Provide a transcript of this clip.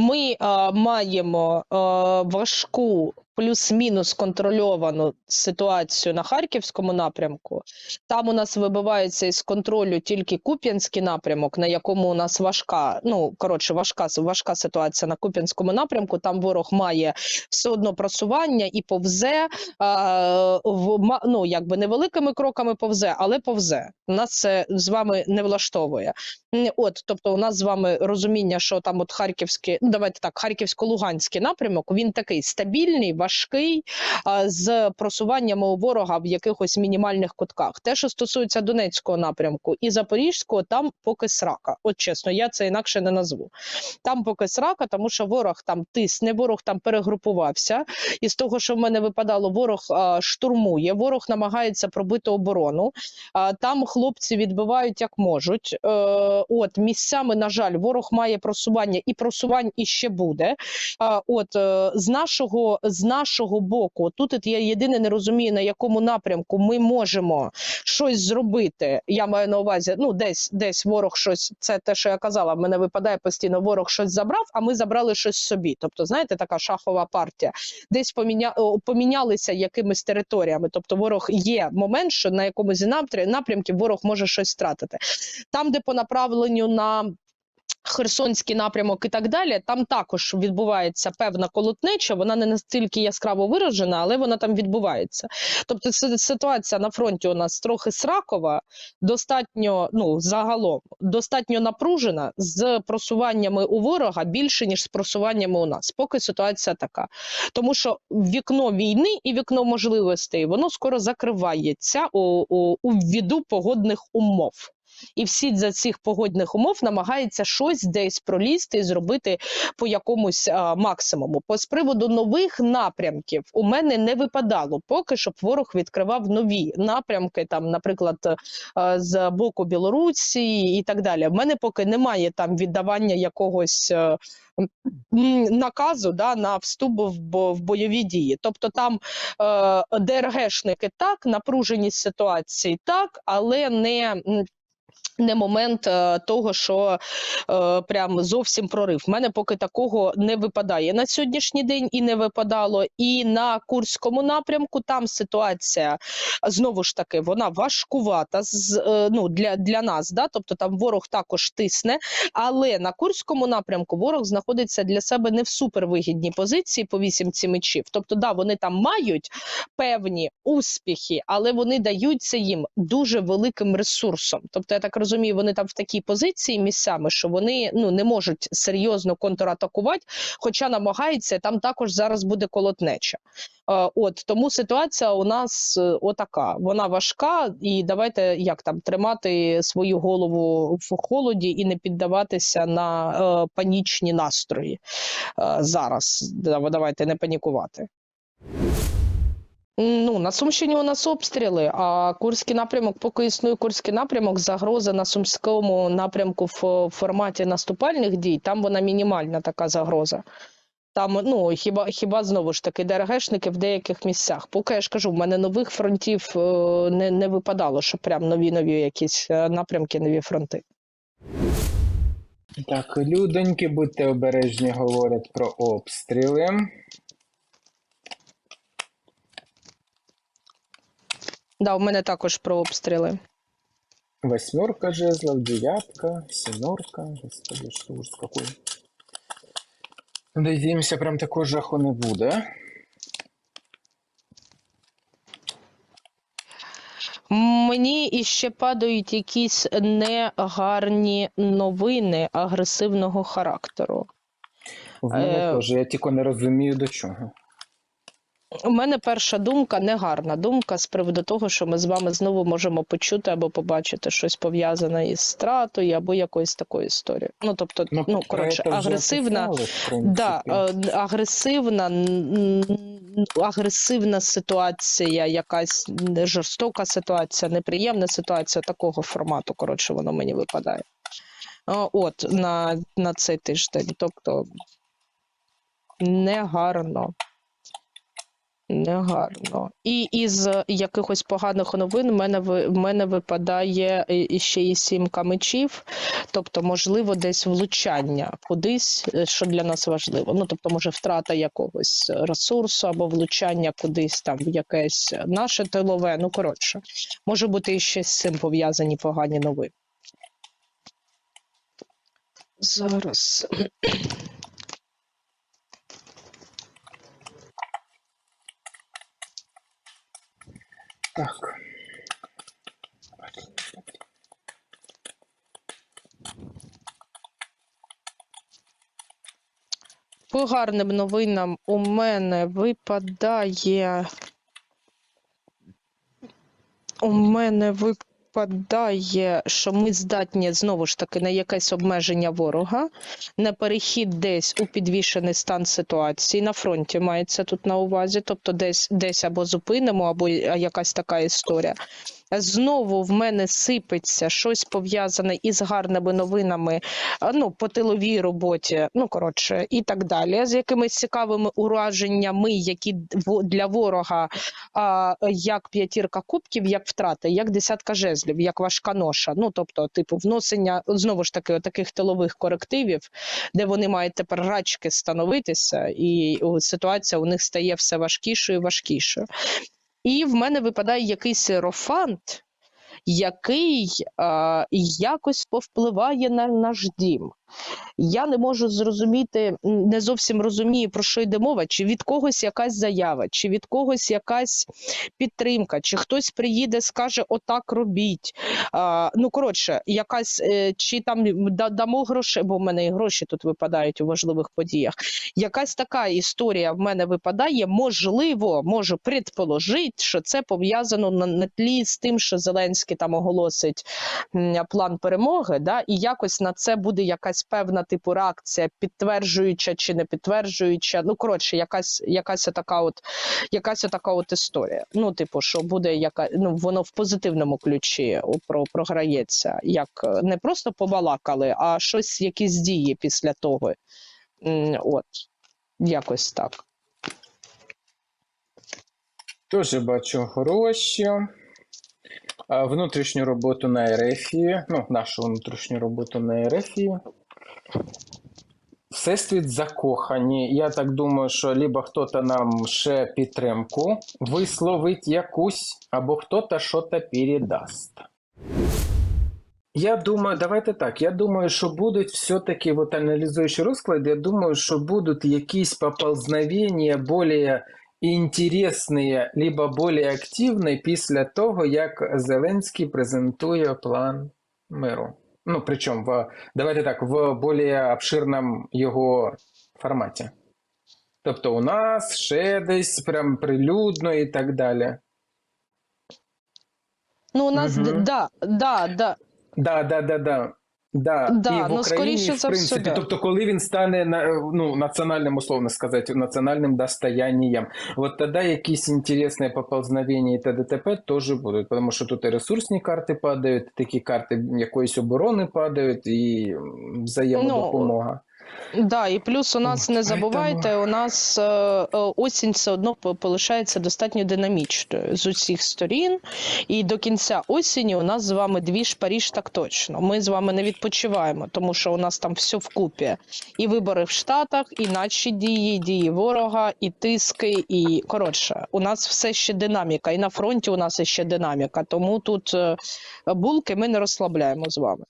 Ми а, маємо а, важку плюс-мінус контрольовану ситуацію на харківському напрямку. Там у нас вибивається із контролю тільки Куп'янський напрямок, на якому у нас важка, ну коротше, важка важка ситуація на Куп'янському напрямку. Там ворог має все одно просування і повзе а, в ну, якби невеликими кроками повзе, але повзе. Нас це з вами не влаштовує. От, тобто, у нас з вами розуміння, що там от харківський, давайте так, харківсько-луганський напрямок, він такий стабільний, важкий, з просуваннями у ворога в якихось мінімальних кутках. Те, що стосується Донецького напрямку і Запорізького, там поки срака. От чесно, я це інакше не назву. Там поки срака, тому що ворог там тисне, ворог там перегрупувався. І з того, що в мене випадало, ворог а, штурмує, ворог намагається пробити оборону. А, там хлопці відбивають як можуть. Е, от місцями, на жаль, ворог має просування і просувань іще буде. А, от е, з нашого з нашого боку, тут я єдине не розумію, на якому напрямку ми можемо щось зробити. Я маю на увазі, ну десь десь ворог щось. Це те, що я казала. В мене випадає постійно. Ворог щось забрав, а ми забрали щось собі. Тобто, знаєте, така шахова партія. Десь поміня... помінялися якимись територіями. Тобто, ворог є момент, що на якомусь напря- напрямку ворог може щось втратити. Там, де по направленню на Херсонський напрямок і так далі, там також відбувається певна колотнеча. Вона не настільки яскраво виражена, але вона там відбувається. Тобто, ситуація на фронті у нас трохи сракова, достатньо ну загалом достатньо напружена з просуваннями у ворога більше ніж з просуваннями у нас. Поки ситуація така, тому що вікно війни і вікно можливостей воно скоро закривається у, у, у ввіду погодних умов. І всі за цих погодних умов намагаються щось десь пролізти і зробити по якомусь а, максимуму. По з приводу нових напрямків у мене не випадало поки, щоб ворог відкривав нові напрямки, там, наприклад, е, з боку Білорусі і так далі. В мене поки немає там віддавання якогось. е, Наказу да, на вступ в, бо- в бойові дії. Тобто там е, ДРГшники так, напруженість ситуації так, але не, не момент е, того, що е, прям зовсім прорив. В мене поки такого не випадає на сьогоднішній день і не випадало. І на Курському напрямку там ситуація знову ж таки вона важкувата з е, ну для, для нас. Да? Тобто там ворог також тисне, але на Курському напрямку ворог знаходиться для себе не в супервигідній позиції по вісімці мечів. Тобто, да, вони там мають певні успіхи, але вони даються їм дуже великим ресурсом. Тобто, я так розумію, вони там в такій позиції місцями, що вони ну не можуть серйозно контратакувати, хоча намагаються там також зараз буде колотнеча. От тому ситуація у нас е, отака. Вона важка, і давайте як там тримати свою голову в холоді і не піддаватися на е, панічні настрої е, зараз. Да- Давайте не панікувати. Ну, на Сумщині у нас обстріли, а Курський напрямок, поки існує Курський напрямок, загроза на Сумському напрямку в форматі наступальних дій, там вона мінімальна така загроза. Там, ну, хіба, хіба знову ж таки ДРГшники в деяких місцях. Поки я ж кажу, в мене нових фронтів е, не, не випадало, що прям нові-нові якісь е, напрямки, нові фронти. Так, людоньки, будьте обережні, говорять про обстріли. Да, у мене також про обстріли. Восьмерка жезлов, девятка, семерка. Господи, что ужас какой. Надіємося, прям такого жаху не буде. Мені іще падають якісь негарні новини агресивного характеру. В мене Е, теж, я тільки не розумію до чого. У мене перша думка негарна думка з приводу того, що ми з вами знову можемо почути або побачити щось пов'язане із стратою або якоюсь такою історією. Ну тобто, ну, про коротше, агресивна, писали, да, е, агресивна, агресивна ситуація, якась жорстока ситуація, неприємна ситуація такого формату. Коротше, воно мені випадає. Е, От на, на цей тиждень. Тобто негарно. Негарно. І із якихось поганих новин в мене, в мене випадає і ще і сімка мечів, тобто, можливо, десь влучання кудись, е, що для нас важливо. Ну, тобто, може, втрата якогось ресурсу або влучання кудись там в якесь наше тилове. Ну, коротше, може бути ще з цим пов'язані погані новини. Зараз. Так. По гарним новинам у мене випадає. У мене випадає, що ми здатні знову ж таки на якесь обмеження ворога, на перехід десь у підвішений стан ситуації. На фронті мається тут на увазі, тобто десь, десь або зупинимо, або якась така історія. Знову в мене сипеться щось пов'язане із гарними новинами ну, по тиловій роботі, ну коротше, і так далі, з якимись цікавими ураженнями, які для ворога а, як п'ятірка кубків, як втрати, як десятка жезлів, як важка ноша. Ну тобто, типу, вносення знову ж таки таких тилових корективів, де вони мають тепер рачки становитися, і ситуація у них стає все важкішою і важкішою. І в мене випадає якийсь ерофант, який а, якось повпливає на наш дім. Я не можу зрозуміти, не зовсім розумію, про що йде мова, чи від когось якась заява, чи від когось якась підтримка, чи хтось приїде, скаже, отак робіть. А, ну, коротше, якась, е, чи там дамо гроші, бо в мене і гроші тут випадають у важливих подіях. Якась така історія в мене випадає. Можливо, можу предположити, що це пов'язано на, на тлі з тим, що Зеленський там оголосить план перемоги, да, і якось на це буде якась певна типу реакція, підтверджуюча чи не підтверджуюча. Ну, коротше, якась, якась така от, якась така от історія. Ну, типу, що буде яка, ну, воно в позитивному ключі про, програється, як е, не просто побалакали, а щось, якісь дії після того. От, якось так. Теж бачу гроші. Внутрішню роботу на Ерефії. Ну, нашу внутрішню роботу на Ерефії. Всесвіт закохані. Я так думаю, що либо хто-то нам ще підтримку висловить якусь, або хто-то щось передасть. Я думаю, давайте так. Я думаю, що будуть все-таки, вот аналізуючи розклад, я думаю, що будуть якісь поползновення більш інтересні, либо більш активні після того, як Зеленський презентує план миру. Ну, причому, в, давайте так, в більш обширному його форматі. Тобто у нас ще десь прям прилюдно і так далі. Ну, у нас, Мгм. да, да, да. Да, да, да, да. Да, Да, і в ну, Україні, скоріше в за все, да. тобто, коли він стане на- ну, національним, условно сказати, національним достоянням, от тоді якісь інтересні поползновення і т.д. теж будуть, тому що тут і ресурсні карти падають, такі карти якоїсь оборони падають, і взаємодопомога. взаємодопомога. Да, і плюс у нас От, не забувайте, у нас е, е, осінь все одно полишається достатньо динамічною з усіх сторін. І до кінця осені у нас з вами дві ж Паріж так точно. Ми з вами не відпочиваємо, тому що у нас там все вкупі. І вибори в Штатах, і наші дії, дії ворога, і тиски, і коротше, у нас все ще динаміка. І на фронті у нас ще динаміка. Тому тут е, булки ми не розслабляємо з вами.